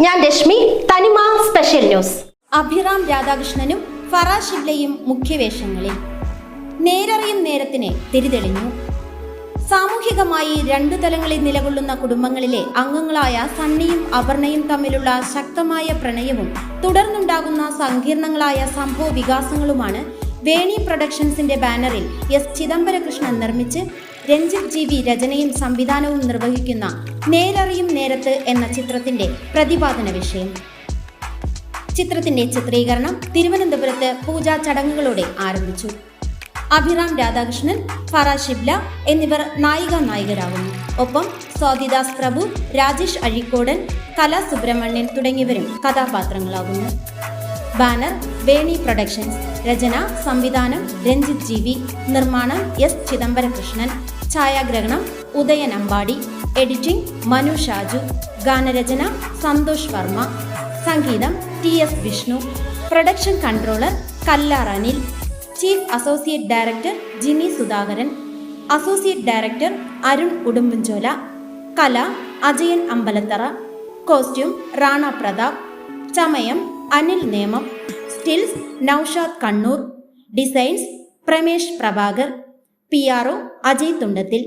ഞാൻ Reshmi Thanima special news Abhiram രാധാകൃഷ്ണനും ഫറാ ഷിബ്ലയും മുഖ്യവേഷങ്ങളിൽ. നേരറിയും നേരത്തിന് തിരിതെളിഞ്ഞു. സാമൂഹികമായി രണ്ടു തലങ്ങളിൽ നിലകൊള്ളുന്ന കുടുംബങ്ങളിലെ അംഗങ്ങളായ സണ്ണിയും അപർണയും തമ്മിലുള്ള ശക്തമായ പ്രണയവും തുടർന്നുണ്ടാകുന്ന സങ്കീർണങ്ങളായ സംഭവ വികാസങ്ങളുമാണ് വേണി പ്രൊഡക്ഷൻസിന്റെ ബാനറിൽ എസ് ചിദംബരകൃഷ്ണൻ നിർമ്മിച്ച് രഞ്ജിത്ത് ജി വി രചനയും സംവിധാനവും നിർവഹിക്കുന്ന നേരറിയും നേരത്ത് എന്ന ചിത്രത്തിന്റെ പ്രതിപാദന വിഷയം. ചിത്രത്തിന്റെ ചിത്രീകരണം തിരുവനന്തപുരത്ത് പൂജാ ചടങ്ങുകളോടെ ആരംഭിച്ചു. അഭിറാം രാധാകൃഷ്ണൻ ഫറ ഷിബ്ല എന്നിവർ നായിക നായകരാകുന്നു. ഒപ്പം സ്വാതിദാസ് പ്രഭു രാജേഷ് അഴിക്കോടൻ കലാ സുബ്രഹ്മണ്യൻ തുടങ്ങിയവരും കഥാപാത്രങ്ങളാകുന്നു. ബാനർ വേണി പ്രൊഡക്ഷൻസ് രചന സംവിധാനം രഞ്ജിത് ജി വി നിർമ്മാണം എസ് ചിദംബരകൃഷ്ണൻ ഛായാഗ്രഹണം ഉദയൻ അമ്പാടി എഡിറ്റിംഗ് മനു ഷാജു ഗാനരചന സന്തോഷ് വർമ്മ സംഗീതം T S Vishnu production controller Kallar Anil chief associate director Jini Sudhakaran associate director Arun Udumbanchola കല അജയൻ അമ്പലത്തറ കോസ്റ്റ്യൂം റാണ പ്രതാപ് ചമയം Anil Nemom stills Noushad Kannur designs Pramesh Prabhakar P R O Ajay Thundathil.